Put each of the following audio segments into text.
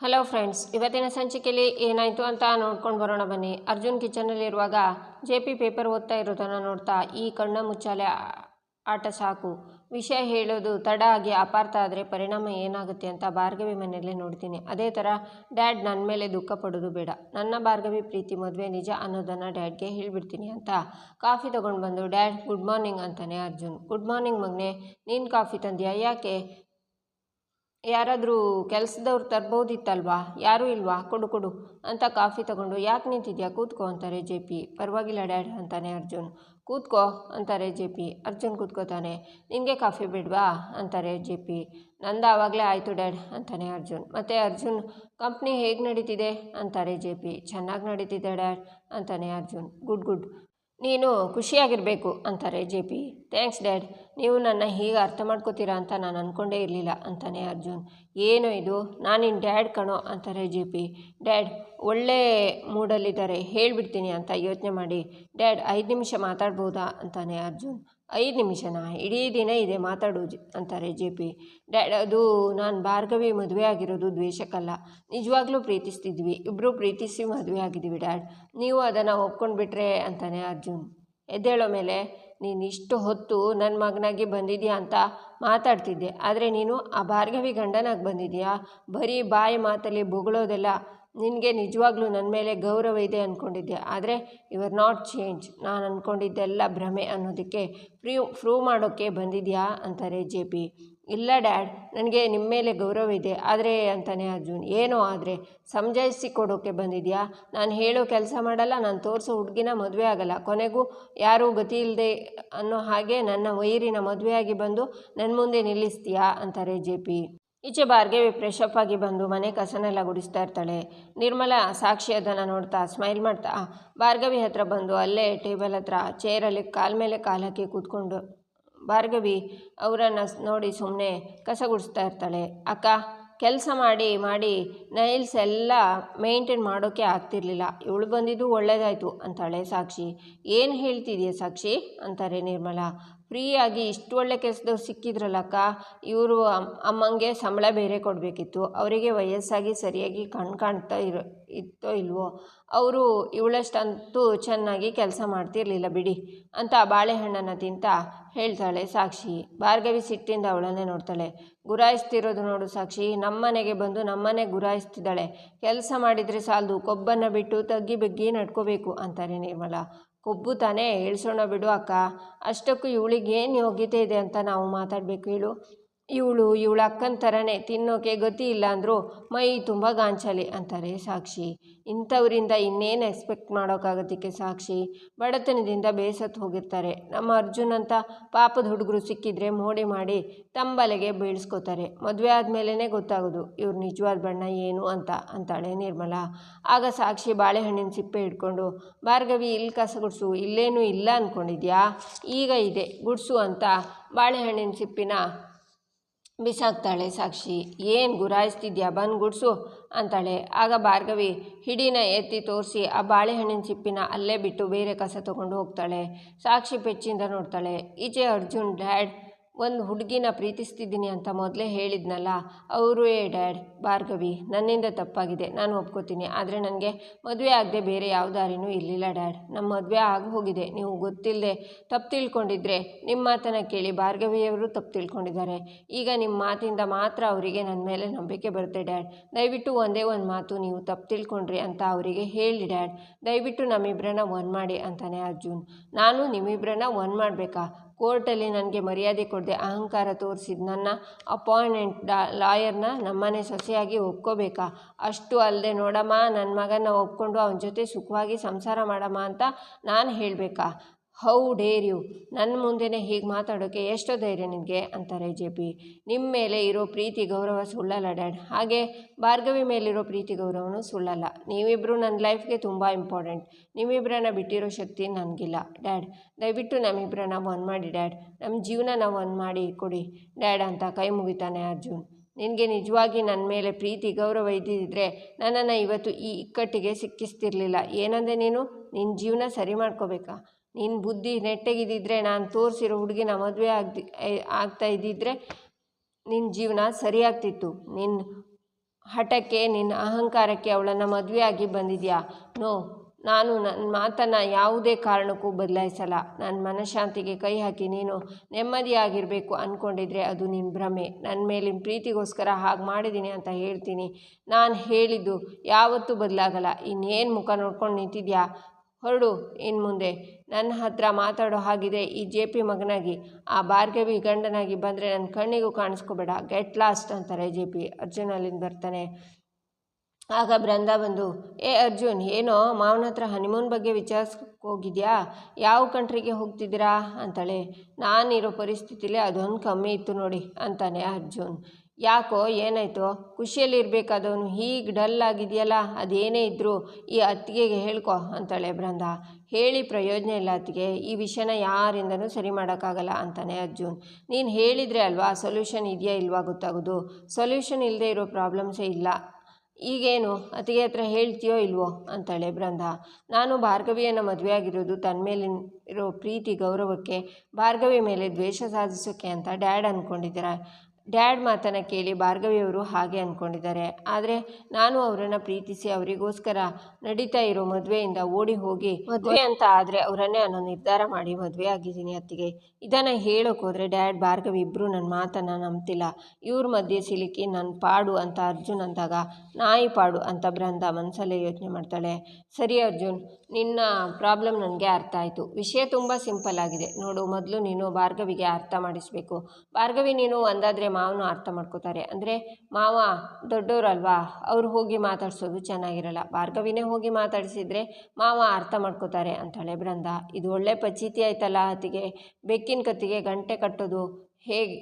Hello friends ಇವತ್ತಿನ ಸಂಚಿಕೆಯಲ್ಲಿ ಏನಾಯಿತು ಅಂತ ನೋಡ್ಕೊಂಡು ಬರೋಣ ಬನ್ನಿ. ಅರ್ಜುನ್ ಕಿಚನಲ್ಲಿರುವಾಗ ಜೆ ಪಿ ಪೇಪರ್ ಓದ್ತಾ ಇರೋದನ್ನು ನೋಡ್ತಾ ಈ ಕಣ್ಣ ಮುಚ್ಚಾಲೆ ಆಟ ಸಾಕು. ವಿಷಯ ಹೇಳೋದು ತಡ ಆಗಿ ಅಪಾರ್ಥ ಆದರೆ ಪರಿಣಾಮ ಏನಾಗುತ್ತೆ ಅಂತ ಭಾರ್ಗವಿ ಮನೆಯಲ್ಲೇ ನೋಡ್ತೀನಿ. ಅದೇ ಥರ ಡ್ಯಾಡ್ ನನ್ನ ಮೇಲೆ ದುಃಖ ಪಡೋದು ಬೇಡ. ನನ್ನ ಭಾರ್ಗವಿ ಪ್ರೀತಿ ಮದುವೆ ನಿಜ ಅನ್ನೋದನ್ನು ಡ್ಯಾಡ್ಗೆ ಹೇಳಿಬಿಡ್ತೀನಿ ಅಂತ ಕಾಫಿ ತೊಗೊಂಡು ಬಂದು ಡ್ಯಾಡ್ ಗುಡ್ ಮಾರ್ನಿಂಗ್ ಅಂತಾನೆ ಅರ್ಜುನ್. ಗುಡ್ ಮಾರ್ನಿಂಗ್ ಮಗನೆ, ನೀನು ಕಾಫಿ ತಂದೆಯಾ? ಯಾಕೆ? ಯಾರಾದರೂ ಕೆಲಸದವ್ರು ತರ್ಬೋದಿತ್ತಲ್ವಾ? ಯಾರೂ ಇಲ್ವಾ? ಕೊಡು ಕೊಡು. ಅಂತ ಕಾಫಿ ತಗೊಂಡು ಯಾಕೆ ನಿಂತಿದ್ಯಾ? ಕೂತ್ಕೋ ಅಂತಾರೆ ಜೆ ಪಿ. ಪರವಾಗಿಲ್ಲ, ಡ್ಯಾಡ್ ಅಂತಾನೆ ಅರ್ಜುನ್. ಕೂತ್ಕೋ ಅಂತಾರೆ ಜೆ ಪಿ. ಅರ್ಜುನ್ ಕೂತ್ಕೋತಾನೆ. ನಿನಗೆ ಕಾಫಿ ಬಿಡ್ವಾ? ಅಂತಾರೆ ಜೆ ಪಿ. ನಂದು ಆವಾಗಲೇ ಆಯಿತು, ಡ್ಯಾಡ್ ಅಂತಾನೆ ಅರ್ಜುನ್. ಮತ್ತು ಅರ್ಜುನ್, ಕಂಪ್ನಿ ಹೇಗೆ ನಡೀತಿದೆ? ಅಂತಾರೆ ಜೆ ಪಿ. ಚೆನ್ನಾಗಿ ನಡೀತಿದೆ, ಡ್ಯಾಡ್ ಅಂತಾನೆ ಅರ್ಜುನ್. Good good. ನೀನು ಖುಷಿಯಾಗಿರಬೇಕು, ಅಂತಾರೆ ಜೆ ಪಿ. Thanks, dad. ನೀವು ನನ್ನ ಹೀಗೆ ಅರ್ಥ ಮಾಡ್ಕೋತೀರಾ ಅಂತ ನಾನು ಅಂದ್ಕೊಂಡೇ ಇರಲಿಲ್ಲ ಅಂತಾನೆ ಅರ್ಜುನ್. ಏನು ಇದು? ನಾನು ನಿನ್ನ ಡ್ಯಾಡ್ ಕಣೋ ಅಂತಾರೆ ಜೆ ಪಿ. ಡ್ಯಾಡ್, ಒಳ್ಳೆ ಮೂಡಲ್ಲಿದ್ದಾರೆ, ಹೇಳಿಬಿಡ್ತೀನಿ ಅಂತ ಯೋಚನೆ ಮಾಡಿ. ಡ್ಯಾಡ್, ಐದು ನಿಮಿಷ ಮಾತಾಡ್ಬೋದಾ ಅಂತಾನೆ ಅರ್ಜುನ್. ಐದು ನಿಮಿಷನಾ? ಇಡೀ ದಿನ ಇದೆ ಮಾತಾಡು ಅಂತಾರೆ ಜೆ ಪಿ. ಡ್ಯಾಡ್, ಅದು ನಾನು ಭಾರ್ಗವಿ ಮದುವೆ ಆಗಿರೋದು ದ್ವೇಷಕ್ಕಲ್ಲ. ನಿಜವಾಗ್ಲೂ ಪ್ರೀತಿಸ್ತಿದ್ವಿ. ಇಬ್ಬರು ಪ್ರೀತಿಸಿ ಮದುವೆ ಆಗಿದ್ದೀವಿ ಡ್ಯಾಡ್. ನೀವು ಅದನ್ನು ಒಪ್ಕೊಂಡ್ಬಿಟ್ರೆ ಅಂತಾನೆ ಅರ್ಜುನ್. ಎದ್ದೇಳೋ ಮೇಲೆ ನೀನು ಇಷ್ಟು ಹೊತ್ತು ನನ್ನ ಮಗನಾಗಿ ಬಂದಿದ್ಯಾ ಅಂತ ಮಾತಾಡ್ತಿದ್ದೆ. ಆದರೆ ನೀನು ಆ ಭಾರ್ಗವಿ ಗಂಡನಾಗಿ ಬಂದಿದ್ಯಾ? ಬರೀ ಬಾಯಿ ಮಾತಲ್ಲಿ ಬೊಗಳೋದೆಲ್ಲ ನಿನಗೆ ನಿಜವಾಗ್ಲೂ ನನ್ನ ಮೇಲೆ ಗೌರವ ಇದೆ ಅಂದ್ಕೊಂಡಿದ್ದೆ ಆದರೆ ಯು ಆರ್ ನಾಟ್ ಚೇಂಜ್. ನಾನು ಅಂದ್ಕೊಂಡಿದ್ದೆಲ್ಲ ಭ್ರಮೆ ಅನ್ನೋದಕ್ಕೆ ಪ್ರೂವ್ ಪ್ರೂವ್ ಮಾಡೋಕ್ಕೆ ಬಂದಿದ್ಯಾ? ಅಂತಾರೆ ಜೆ ಪಿ. ಇಲ್ಲ ಡ್ಯಾಡ್, ನನಗೆ ನಿಮ್ಮ ಮೇಲೆ ಗೌರವ ಇದೆ. ಆದರೆ ಅಂತಾನೆ ಅರ್ಜುನ್, ಏನೋ ಆದರೆ. ಸಮಜಾಯಿಸಿ ಕೊಡೋಕ್ಕೆ ಬಂದಿದ್ಯಾ? ನಾನು ಹೇಳೋ ಕೆಲಸ ಮಾಡಲ್ಲ, ನಾನು ತೋರಿಸೋ ಹುಡುಗಿನ ಮದುವೆ ಆಗಲ್ಲ. ಕೊನೆಗೂ ಯಾರೂ ಗತಿ ಇಲ್ಲದೆ ಅನ್ನೋ ಹಾಗೆ ನನ್ನ ವೈರಿನ ಮದುವೆಯಾಗಿ ಬಂದು ನನ್ನ ಮುಂದೆ ನಿಲ್ಲಿಸ್ತೀಯಾ? ಅಂತಾರೆ ಜೆ ಪಿ. ಈಚೆ ಭಾರ್ಗವಿ ಫ್ರೆಶ್ ಆಗಿ ಬಂದು ಮನೆ ಕಸನೆಲ್ಲ ಗುಡಿಸ್ತಾ ಇರ್ತಾಳೆ. ನಿರ್ಮಲಾ ಸಾಕ್ಷಿ ಅದನ್ನು ನೋಡ್ತಾ ಸ್ಮೈಲ್ ಮಾಡ್ತಾ ಭಾರ್ಗವಿ ಹತ್ರ ಬಂದು ಅಲ್ಲೇ ಟೇಬಲ್ ಹತ್ರ ಚೇರಲ್ಲಿ ಕಾಲ ಮೇಲೆ ಕಾಲು ಹಾಕಿ ಕೂತ್ಕೊಂಡು ಭಾರ್ಗವಿ ಅವರನ್ನು ನೋಡಿ ಸುಮ್ಮನೆ ಕಸ ಗುಡಿಸ್ತಾ ಇರ್ತಾಳೆ. ಅಕ್ಕ, ಕೆಲಸ ಮಾಡಿ ಮಾಡಿ ನೈಲ್ಸ್ ಎಲ್ಲ ಮೇಂಟೈನ್ ಮಾಡೋಕ್ಕೆ ಆಗ್ತಿರ್ಲಿಲ್ಲ. ಇವಳು ಬಂದಿದ್ದು ಒಳ್ಳೇದಾಯಿತು ಅಂತಾಳೆ ಸಾಕ್ಷಿ. ಏನು ಹೇಳ್ತಿದೆಯಾ ಸಾಕ್ಷಿ? ಅಂತಾರೆ ನಿರ್ಮಲಾ. ಫ್ರೀಯಾಗಿ ಇಷ್ಟು ಒಳ್ಳೆ ಕೆಲಸದವ್ರು ಸಿಕ್ಕಿದ್ರಲ್ಲಕ್ಕ ಇವರು ಅಮ್ಮಂಗೆ ಸಂಬಳ ಬೇರೆ ಕೊಡಬೇಕಿತ್ತು. ಅವರಿಗೆ ವಯಸ್ಸಾಗಿ ಸರಿಯಾಗಿ ಕಣ್ ಕಾಣ್ತಾ ಇರೋ, ಇತ್ತೋ ಇಲ್ವೋ, ಅವರು ಇವಳಷ್ಟಂತೂ ಚೆನ್ನಾಗಿ ಕೆಲಸ ಮಾಡ್ತಿರ್ಲಿಲ್ಲ ಬಿಡಿ ಅಂತ ಬಾಳೆಹಣ್ಣನ್ನು ತಿಂತ ಹೇಳ್ತಾಳೆ ಸಾಕ್ಷಿ. ಭಾರ್ಗವಿ ಸಿಟ್ಟಿಂದ ಅವಳನ್ನೇ ನೋಡ್ತಾಳೆ. ಗುರಾಯಿಸ್ತಿರೋದು ನೋಡು ಸಾಕ್ಷಿ. ನಮ್ಮನೆಗೆ ಬಂದು ನಮ್ಮನೆ ಗುರಾಯಿಸ್ತಿದ್ದಾಳೆ. ಕೆಲಸ ಮಾಡಿದರೆ ಸಾಲದು, ಕೊಬ್ಬನ್ನು ಬಿಟ್ಟು ತಗ್ಗಿ ಬಗ್ಗಿ ನಡ್ಕೋಬೇಕು ಅಂತಾರೆ ನಿರ್ಮಲಾ. ಕೊಬ್ಬು ತಾನೇ ಇಳಿಸೋಣ ಬಿಡು ಅಕ್ಕ. ಅಷ್ಟಕ್ಕೂ ಇವಳಿಗೆ ಏನು ಯೋಗ್ಯತೆ ಇದೆ ಅಂತ ನಾವು ಮಾತಾಡಬೇಕು ಹೇಳು. ಇವಳು ಇವಳ ಅಕ್ಕನ ಥರನೇ ತಿನ್ನೋಕೆ ಗತಿ ಇಲ್ಲ ಅಂದರೂ ಮೈ ತುಂಬ ಗಾಂಚಲಿ ಅಂತಾರೆ ಸಾಕ್ಷಿ. ಇಂಥವರಿಂದ ಇನ್ನೇನು ಎಕ್ಸ್ಪೆಕ್ಟ್ ಮಾಡೋಕ್ಕಾಗೋದಕ್ಕೆ ಸಾಕ್ಷಿ? ಬಡತನದಿಂದ ಬೇಸತ್ತು ಹೋಗಿರ್ತಾರೆ. ನಮ್ಮ ಅರ್ಜುನ್ ಅಂತ ಪಾಪದ ಹುಡುಗರು ಸಿಕ್ಕಿದ್ರೆ ಮೋಡಿ ಮಾಡಿ ತಂಬಲೆಗೆ ಬೀಳ್ಸ್ಕೋತಾರೆ. ಮದುವೆ ಆದಮೇಲೆ ಗೊತ್ತಾಗೋದು, ಇವ್ರ ನಿಜವಾದ ಬಣ್ಣ ಏನು ಅಂತ ಅಂತಾಳೆ ನಿರ್ಮಲಾ. ಆಗ ಸಾಕ್ಷಿ ಬಾಳೆಹಣ್ಣಿನ ಸಿಪ್ಪೆ ಹಿಡ್ಕೊಂಡು, ಭಾರ್ಗವಿ ಇಲ್ಲಿ ಕಸ ಗುಡ್ಸು, ಇಲ್ಲೇನೂ ಇಲ್ಲ ಅಂದ್ಕೊಂಡಿದ್ಯಾ ಈಗ ಇದೆ, ಗುಡ್ಸು ಅಂತ ಬಾಳೆಹಣ್ಣಿನ ಸಿಪ್ಪಿನ ಬಿಸಾಕ್ತಾಳೆ ಸಾಕ್ಷಿ. ಏನು ಗುರಾಯಿಸ್ತಿದ್ಯಾ ಬಂದು ಗುಡ್ಸು ಅಂತಾಳೆ. ಆಗ ಭಾರ್ಗವಿ ಹಿಡಿನ ಎತ್ತಿ ತೋರಿಸಿ ಆ ಬಾಳೆಹಣ್ಣಿನ ಚಿಪ್ಪಿನ ಅಲ್ಲೇ ಬಿಟ್ಟು ಬೇರೆ ಕಸ ತಗೊಂಡು ಹೋಗ್ತಾಳೆ. ಸಾಕ್ಷಿ ಪೆಚ್ಚಿಂದ ನೋಡ್ತಾಳೆ. ಈಚೆ ಅರ್ಜುನ್, ಡ್ಯಾಡ್ ಒಂದು ಹುಡುಗಿನ ಪ್ರೀತಿಸ್ತಿದ್ದೀನಿ ಅಂತ ಮೊದಲೇ ಹೇಳಿದ್ನಲ್ಲ, ಅವರು, ಏ, ಡ್ಯಾಡ್, ಭಾರ್ಗವಿ, ನನ್ನಿಂದ ತಪ್ಪಾಗಿದೆ, ನಾನು ಒಪ್ಕೋತೀನಿ, ಆದರೆ ನನಗೆ ಮದುವೆ ಆಗದೆ ಬೇರೆ ಯಾವ ದಾರಿನೂ ಇರಲಿಲ್ಲ, ಡ್ಯಾಡ್. ನಮ್ಮ ಮದುವೆ ಆಗಿ ಹೋಗಿದೆ, ನೀವು ಗೊತ್ತಿಲ್ಲದೆ ತಪ್ಪು ತಿಳ್ಕೊಂಡಿದ್ರೆ ನಿಮ್ಮ ಮಾತನ್ನು ಕೇಳಿ ಭಾರ್ಗವಿಯವರು ತಪ್ಪು ತಿಳ್ಕೊಂಡಿದ್ದಾರೆ. ಈಗ ನಿಮ್ಮ ಮಾತಿಂದ ಮಾತ್ರ ಅವರಿಗೆ ನನ್ನ ಮೇಲೆ ನಂಬಿಕೆ ಬರುತ್ತೆ, ಡ್ಯಾಡ್. ದಯವಿಟ್ಟು ಒಂದೇ ಒಂದು ಮಾತು, ನೀವು ತಪ್ಪು ತಿಳ್ಕೊಂಡ್ರಿ ಅಂತ ಅವರಿಗೆ ಹೇಳಿ, ಡ್ಯಾಡ್. ದಯವಿಟ್ಟು ನಮ್ಮಿಬ್ಬರನ್ನ ಒನ್ ಮಾಡಿ ಅಂತಾನೆ ಅರ್ಜುನ್. ನಾನು ನಿಮ್ಮಿಬ್ಬರನ್ನ ಒನ್ ಮಾಡಬೇಕಾ? ಕೋರ್ಟಲ್ಲಿ ನನಗೆ ಮರ್ಯಾದೆ ಕೊಡದೆ ಅಹಂಕಾರ ತೋರಿಸಿದ ನನ್ನ ಅಪಾಯಿಂಟ್ಮೆಂಟ್ ಡಾ, ಲಾಯರ್ನ ನಮ್ಮನೆ ಸೊಸೆಯಾಗಿ ಒಪ್ಕೋಬೇಕಾ? ಅಷ್ಟು ಅಲ್ಲದೆ ನೋಡಮ್ಮ ನನ್ನ ಮಗನ ಒಪ್ಕೊಂಡು ಅವನ ಜೊತೆ ಸುಖವಾಗಿ ಸಂಸಾರ ಮಾಡಮ್ಮ ಅಂತ ನಾನು ಹೇಳಬೇಕಾ? ಹೌ ಡೇರ್ ಯು ನನ್ನ ಮುಂದೆನೇ ಹೀಗೆ ಮಾತಾಡೋಕ್ಕೆ ಎಷ್ಟೋ ಧೈರ್ಯ ನಿನಗೆ, ಅಂತಾರೆ ಜೆ ಪಿ. ನಿಮ್ಮ ಮೇಲೆ ಇರೋ ಪ್ರೀತಿ, ಗೌರವ ಸುಳ್ಳಲ್ಲ ಡ್ಯಾಡ್. ಹಾಗೆ ಭಾರ್ಗವಿ ಮೇಲಿರೋ ಪ್ರೀತಿ, ಗೌರವನೂ ಸುಳ್ಳಲ್ಲ. ನೀವಿಬ್ಬರು ನನ್ನ ಲೈಫ್ಗೆ ತುಂಬ ಇಂಪಾರ್ಟೆಂಟ್. ನಿಮ್ಮಿಬ್ಬರನ್ನ ಬಿಟ್ಟಿರೋ ಶಕ್ತಿ ನನಗಿಲ್ಲ. ಡ್ಯಾಡ್, ದಯವಿಟ್ಟು ನಮ್ಮಿಬ್ಬರನ್ನ ಒನ್ ಮಾಡಿ ಡ್ಯಾಡ್. ನಮ್ಮ ಜೀವನನ ಒಂದು ಮಾಡಿ ಕೊಡಿ. ಡ್ಯಾಡ್ ಅಂತ ಕೈ ಮುಗಿತಾನೆ ಅರ್ಜುನ್. ನಿನಗೆ ನಿಜವಾಗಿ ನನ್ನ ಮೇಲೆ ಪ್ರೀತಿ, ಗೌರವ ಇದ್ದಿದ್ದರೆ ನನ್ನನ್ನು ಇವತ್ತು ಈ ಇಕ್ಕಟ್ಟಿಗೆ ಸಿಕ್ಕಿಸ್ತಿರ್ಲಿಲ್ಲ. ಏನಂದೆ ನೀನು? ನಿನ್ನ ಜೀವನ ಸರಿ ಮಾಡ್ಕೋಬೇಕಾ? ನಿನ್ನ ಬುದ್ಧಿ ನೆಟ್ಟಗಿದ್ದಿದ್ರೆ ನಾನು ತೋರಿಸಿರೋ ಹುಡುಗಿನ ಮದುವೆ ಆಗ್ದಿ ಆಗ್ತಾ ಇದ್ದಿದ್ರೆ ನಿನ್ನ ಜೀವನ ಸರಿಯಾಗ್ತಿತ್ತು. ನಿನ್ನ ಹಠಕ್ಕೆ ನಿನ್ನ ಅಹಂಕಾರಕ್ಕೆ ಅವಳನ್ನು ಮದುವೆ ಆಗಿ ಬಂದಿದೆಯಾ? ನೋ, ನಾನು ನನ್ನ ಮಾತನ್ನು ಯಾವುದೇ ಕಾರಣಕ್ಕೂ ಬದಲಾಯಿಸಲ್ಲ. ನನ್ನ ಮನಃಶಾಂತಿಗೆ ಕೈ ಹಾಕಿ ನೀನು ನೆಮ್ಮದಿಯಾಗಿರಬೇಕು ಅಂದ್ಕೊಂಡಿದ್ರೆ ಅದು ನಿನ್ನ ಭ್ರಮೆ. ನನ್ನ ಮೇಲಿನ ಪ್ರೀತಿಗೋಸ್ಕರ ಹಾಗೆ ಮಾಡಿದ್ದೀನಿ ಅಂತ ಹೇಳ್ತೀನಿ. ನಾನು ಹೇಳಿದ್ದು ಯಾವತ್ತೂ ಬದಲಾಗಲ್ಲ. ಇನ್ನೇನು ಮುಖ ನೋಡ್ಕೊಂಡು ನಿಂತಿದ್ಯಾ? ಹೊರಡು ಇನ್ನು ಮುಂದೆ. ನನ್ನ ಹತ್ರ ಮಾತಾಡೋ ಹಾಗಿದೆ ಈ ಜೆ ಪಿ ಮಗನಾಗಿ. ಆ ಭಾರ್ಗವಿ ಗಂಡನಾಗಿ ಬಂದರೆ ನನ್ನ ಕಣ್ಣಿಗೂ ಕಾಣಿಸ್ಕೋಬೇಡ. ಗೆಟ್ ಲಾಸ್ಟ್ ಅಂತಾರೆ ಜೆ ಪಿ. ಅರ್ಜುನ್ ಅಲ್ಲಿಂದ ಬರ್ತಾನೆ. ಆಗ ಬೃಂದ ಬಂದು, ಏ ಅರ್ಜುನ್, ಏನೋ ಮಾವನ ಹತ್ರ ಹನಿಮೂನ್ ಬಗ್ಗೆ ವಿಚಾರಿಸ್ಕೋಗಿದ್ಯಾ? ಯಾವ ಕಂಟ್ರಿಗೆ ಹೋಗ್ತಿದ್ದೀರಾ? ಅಂತಾಳೆ. ನಾನಿರೋ ಪರಿಸ್ಥಿತಿಲಿ ಅದೊಂದು ಕಮ್ಮಿ ಇತ್ತು ನೋಡಿ, ಅಂತಾನೆ ಅರ್ಜುನ್. ಯಾಕೋ ಏನಾಯ್ತು? ಖುಷಿಯಲ್ಲಿ ಇರಬೇಕಾದವನು ಹೀಗೆ ಡಲ್ ಆಗಿದೆಯಲ್ಲ, ಅದೇನೇ ಇದ್ದರೂ ಈ ಅತ್ತಿಗೆಗೆ ಹೇಳ್ಕೊ ಅಂತಾಳೆ ಬೃಂದ. ಹೇಳಿ ಪ್ರಯೋಜನ ಇಲ್ಲ ಅತ್ತಿಗೆ, ಈ ವಿಷಯನ ಯಾರಿಂದನೂ ಸರಿ ಮಾಡೋಕ್ಕಾಗಲ್ಲ ಅಂತಾನೆ ಅರ್ಜುನ್. ನೀನು ಹೇಳಿದರೆ ಅಲ್ವಾ ಸೊಲ್ಯೂಷನ್ ಇದೆಯಾ ಇಲ್ವಾ ಗೊತ್ತಾಗೋದು? ಸೊಲ್ಯೂಷನ್ ಇಲ್ಲದೆ ಇರೋ ಪ್ರಾಬ್ಲಮ್ಸೇ ಇಲ್ಲ. ಈಗೇನು? ಅತಿಗೆ ಹತ್ರ ಹೇಳ್ತೀಯೋ ಇಲ್ವೋ? ಅಂತಾಳೆ ಬೃಂದ. ನಾನು ಭಾರ್ಗವಿಯನ್ನು ಮದುವೆಯಾಗಿರೋದು ತನ್ನ ಮೇಲಿನ ಇರೋ ಪ್ರೀತಿ ಗೌರವಕ್ಕೆ, ಭಾರ್ಗವಿ ಮೇಲೆ ದ್ವೇಷ ಸಾಧಿಸೋಕ್ಕೆ ಅಂತ ಡ್ಯಾಡ್ ಅಂದ್ಕೊಂಡಿದ್ದಾರೆ. ಡ್ಯಾಡ್ ಮಾತನ್ನು ಕೇಳಿ ಭಾರ್ಗವಿಯವರು ಹಾಗೆ ಅಂದ್ಕೊಂಡಿದ್ದಾರೆ ಆದರೆ ನಾನು ಅವರನ್ನು ಪ್ರೀತಿಸಿ ಅವರಿಗೋಸ್ಕರ ನಡೀತಾ ಇರೋ ಮದುವೆಯಿಂದ ಓಡಿ ಹೋಗಿ ಮದುವೆ ಅಂತ ಆದರೆ ಅವರನ್ನೇ ನಾನು ನಿರ್ಧಾರ ಮಾಡಿ ಮದುವೆ ಆಗಿದ್ದೀನಿ ಅತ್ತಿಗೆ. ಇದನ್ನು ಹೇಳೋಕ್ಕೋದ್ರೆ ಡ್ಯಾಡ್ ಭಾರ್ಗವಿ ಇಬ್ಬರು ನನ್ನ ಮಾತನ್ನು ನಂಬ್ತಿಲ್ಲ. ಇವ್ರ ಮಧ್ಯೆ ಸಿಲುಕಿ ನನ್ನ ಪಾಡು ಅಂತ ಅರ್ಜುನ್ ಅಂದಾಗ ನಾಯಿ ಪಾಡು ಅಂತ ಬೃಂದ ಮನಸ್ಸಲ್ಲೇ ಯೋಚನೆ ಮಾಡ್ತಾಳೆ. ಸರಿ ಅರ್ಜುನ್ ನಿನ್ನ ಪ್ರಾಬ್ಲಮ್ ನನಗೆ ಅರ್ಥ ಆಯಿತು. ವಿಷಯ ತುಂಬ ಸಿಂಪಲ್ ಆಗಿದೆ. ನೋಡು ಮೊದಲು ನೀನು ಭಾರ್ಗವಿಗೆ ಅರ್ಥ ಮಾಡಿಸ್ಬೇಕು. ಭಾರ್ಗವಿ ನೀನು ಒಂದಾದರೆ ಮಾವನು ಅರ್ಥ ಮಾಡ್ಕೋತಾರೆ. ಅಂದರೆ, ಮಾವ ದೊಡ್ಡವರಲ್ವಾ ಅವ್ರು ಹೋಗಿ ಮಾತಾಡ್ಸೋದು ಚೆನ್ನಾಗಿರಲ್ಲ. ಭಾರ್ಗವಿನೇ ಹೋಗಿ ಮಾತಾಡಿಸಿದರೆ ಮಾವ ಅರ್ಥ ಮಾಡ್ಕೋತಾರೆ ಅಂತಾಳೆ ಬೃಂದ. ಇದು ಒಳ್ಳೆ ಪಚೀತಿ ಆಯ್ತಲ್ಲ ಅತಿಗೆ ಬೆಕ್ಕಿನ ಕತ್ತಿಗೆ ಗಂಟೆ ಕಟ್ಟೋದು ಹೇಗೆ?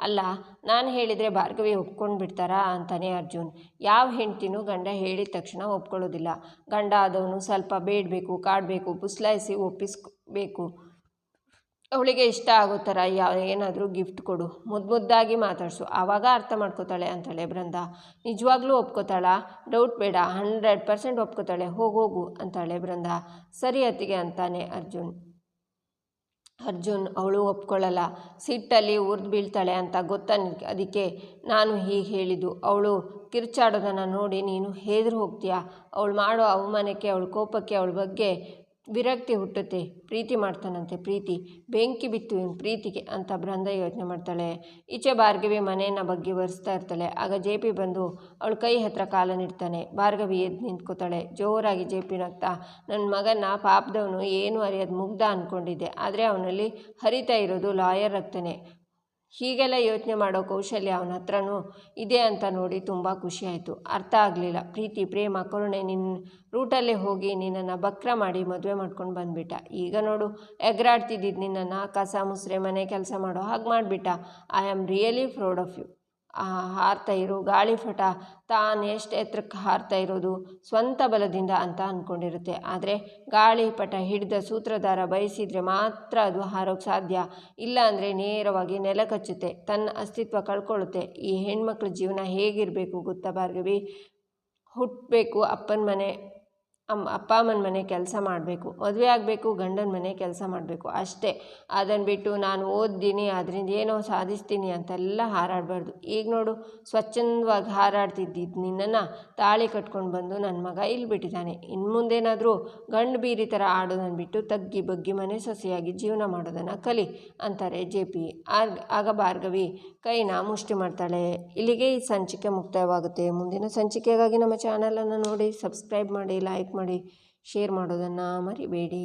ಅಲ್ಲ, ನಾನು ಹೇಳಿದರೆ ಭಾರ್ಗವಿ ಒಪ್ಕೊಂಡು ಬಿಡ್ತಾರಾ ಅಂತಾನೆ ಅರ್ಜುನ್. ಯಾವ ಹೆಂಡ್ತಿನೂ ಗಂಡ ಹೇಳಿದ ತಕ್ಷಣ ಒಪ್ಕೊಳ್ಳೋದಿಲ್ಲ. ಗಂಡ ಆದವನು ಸ್ವಲ್ಪ ಬೇಡಬೇಕು, ಕಾಡಬೇಕು ಪುಸ್ಲಾಯಿಸಿ ಒಪ್ಪಿಸ್ಬೇಕು ಅವಳಿಗೆ ಇಷ್ಟ ಆಗೋ ಥರ ಯಾವ ಏನಾದರೂ ಗಿಫ್ಟ್ ಕೊಡು. ಮುದ್ದು ಮುದ್ದಾಗಿ ಮಾತಾಡಿಸು. ಆವಾಗ ಅರ್ಥ ಮಾಡ್ಕೋತಾಳೆ ಅಂತಾಳೆ ಬೃಂದ. ನಿಜವಾಗ್ಲೂ ಒಪ್ಕೋತಾಳ. ಡೌಟ್ ಬೇಡ. ಹಂಡ್ರೆಡ್ ಪರ್ಸೆಂಟ್ ಒಪ್ಕೋತಾಳೆ. ಹೋಗು ಅಂತಾಳೆ ಬೃಂದ. ಸರಿ ಅತ್ತಿಗೆ ಅಂತಾನೆ ಅರ್ಜುನ್. ಅರ್ಜುನ್, ಅವಳು ಒಪ್ಕೊಳ್ಳಲ್ಲ ಸಿಟ್ಟಲ್ಲಿ ಉರ್ದು ಬೀಳ್ತಾಳೆ ಅಂತ ಗೊತ್ತ ಅದಕ್ಕೆ ನಾನು ಹೀಗೆ ಹೇಳಿದ್ದು. ಅವಳು ಕಿರ್ಚಾಡೋದನ್ನು ನೋಡಿ ನೀನು ಹೇದ್ರು ಹೋಗ್ತೀಯಾ? ಅವಳು ಮಾಡೋ ಅವಮಾನಕ್ಕೆ, ಅವಳ ಕೋಪಕ್ಕೆ, ಅವಳ ಬಗ್ಗೆ ವಿರಕ್ತಿ ಹುಟ್ಟುತ್ತೆ, ಪ್ರೀತಿ ಮಾಡ್ತಾನಂತೆ, ಪ್ರೀತಿ. ಬೆಂಕಿ ಬಿತ್ತು ಪ್ರೀತಿಗೆ ಅಂತ ಬೃಂದ ಯೋಚನೆ ಮಾಡ್ತಾಳೆ. ಈಚೆ ಭಾರ್ಗವಿ ಮನೆಯನ್ನು ಬಗ್ಗೆ ಒರೆಸ್ತಾ ಇರ್ತಾಳೆ. ಆಗ ಜೆ ಪಿ ಬಂದು ಅವಳ ಕೈ ಹತ್ರ ಕಾಲನ್ನಿಡ್ತಾನೆ ಭಾರ್ಗವಿ ಎದ್ದು ನಿಂತ್ಕೋತಾಳೆ. ಜೋರಾಗಿ ಜೆ ಪಿ ನಗ್ತಾ ನನ್ನ ಮಗನ ಪಾಪದವನು ಏನು ಅರಿಯೋದು ಮುಗ್ಧ ಅಂದ್ಕೊಂಡಿದ್ದೆ ಆದರೆ ಅವನಲ್ಲಿ ಹರಿತಾ ಇರೋದು ಲಾಯರ್ ರಕ್ತನೇ. ಹೀಗೆಲ್ಲ ಯೋಚನೆ ಮಾಡೋ ಕೌಶಲ್ಯ ಅವನ ಹತ್ರನೂ ಇದೆ ಅಂತ ನೋಡಿ ತುಂಬ ಖುಷಿಯಾಯಿತು ಅರ್ಥ ಆಗಲಿಲ್ಲ. ಪ್ರೀತಿ, ಪ್ರೇಮ, ಕರುಣೆ ನಿನ್ನ ರೂಟಲ್ಲೇ ಹೋಗಿ ನಿನ್ನನ್ನು ಬಕ್ರ ಮಾಡಿ ಮದುವೆ ಮಾಡ್ಕೊಂಡು ಬಂದುಬಿಟ್ಟ. ಈಗ ನೋಡು ಎಗರಾಡ್ತಿದ್ದಿದ್ದು ನಿನ್ನನ್ನು, ಕಸ, ಮುಸ್ರೆ, ಮನೆ ಕೆಲಸ ಮಾಡೋ ಹಾಗೆ ಮಾಡಿಬಿಟ್ಟ. I am really proud of you ಹಾರ್ತಾ ಇರೋ ಗಾಳಿಪಟ ತಾನು ಎಷ್ಟು ಎತ್ತರಕ್ಕೆ ಹಾರ್ತಾ ಇರೋದು ಸ್ವಂತ ಬಲದಿಂದ ಅಂತ ಅಂದ್ಕೊಂಡಿರುತ್ತೆ ಆದರೆ ಗಾಳಿಪಟ ಹಿಡಿದ ಸೂತ್ರಧಾರ ಬಯಸಿದರೆ ಮಾತ್ರ ಅದು ಹಾರೋಕ್ಕೆ ಸಾಧ್ಯ. ಇಲ್ಲ ಅಂದರೆ ನೇರವಾಗಿ ನೆಲ ಕಚ್ಚುತ್ತೆ, ತನ್ನ ಅಸ್ತಿತ್ವ ಕಳ್ಕೊಳ್ಳುತ್ತೆ. ಈ ಹೆಣ್ಮಕ್ಳ ಜೀವನ ಹೇಗಿರಬೇಕು ಗೊತ್ತಾ ಭಾರ್ಗವಿ? ಹುಟ್ಟಬೇಕು ಅಪ್ಪನ ಮನೆ ಅಮ್ಮ ಅಪ್ಪ ಅಮ್ಮನ ಮನೆ ಕೆಲಸ ಮಾಡಬೇಕು, ಮದುವೆ ಆಗಬೇಕು, ಗಂಡನ ಮನೆ ಕೆಲಸ ಮಾಡಬೇಕು, ಅಷ್ಟೇ. ಅದನ್ನು ಬಿಟ್ಟು ನಾನು ಓದ್ತೀನಿ, ಅದರಿಂದ ಏನೋ ಸಾಧಿಸ್ತೀನಿ ಅಂತೆಲ್ಲ ಹಾರಾಡಬಾರ್ದು. ಈಗ ನೋಡು, ಸ್ವಚ್ಛಂದವಾಗಿ ಹಾರಾಡ್ತಿದ್ದಿದ್ದು ನಿನ್ನನ್ನು ತಾಳಿ ಕಟ್ಕೊಂಡು ಬಂದು ನನ್ನ ಮಗ ಇಲ್ಲಿ ಬಿಟ್ಟಿದ್ದಾನೆ ಇನ್ನು ಮುಂದೇನಾದರೂ ಗಂಡು ಬೀರಿ ಥರ ಆಡೋದನ್ನು ಬಿಟ್ಟು ತಗ್ಗಿ ಬಗ್ಗಿ ಮನೆ ಸೊಸೆಯಾಗಿ ಜೀವನ ಮಾಡೋದನ್ನು ಕಲಿ, ಅಂತಾರೆ ಜೆ ಪಿ. ಆಗ ಭಾರ್ಗವಿ, ಕೈನ ಮುಷ್ಟಿ ಮಾಡ್ತಾಳೆ. ಇಲ್ಲಿಗೆ ಈ ಸಂಚಿಕೆ ಮುಕ್ತಾಯವಾಗುತ್ತೆ. ಮುಂದಿನ ಸಂಚಿಕೆಗಾಗಿ ನಮ್ಮ ಚಾನಲನ್ನು ನೋಡಿ, ಸಬ್ಸ್ಕ್ರೈಬ್ ಮಾಡಿ ಲೈಕ್ ಮಾಡಿ ಶೇರ್ ಮಾಡೋದನ್ನು ಮರಿಬೇಡಿ.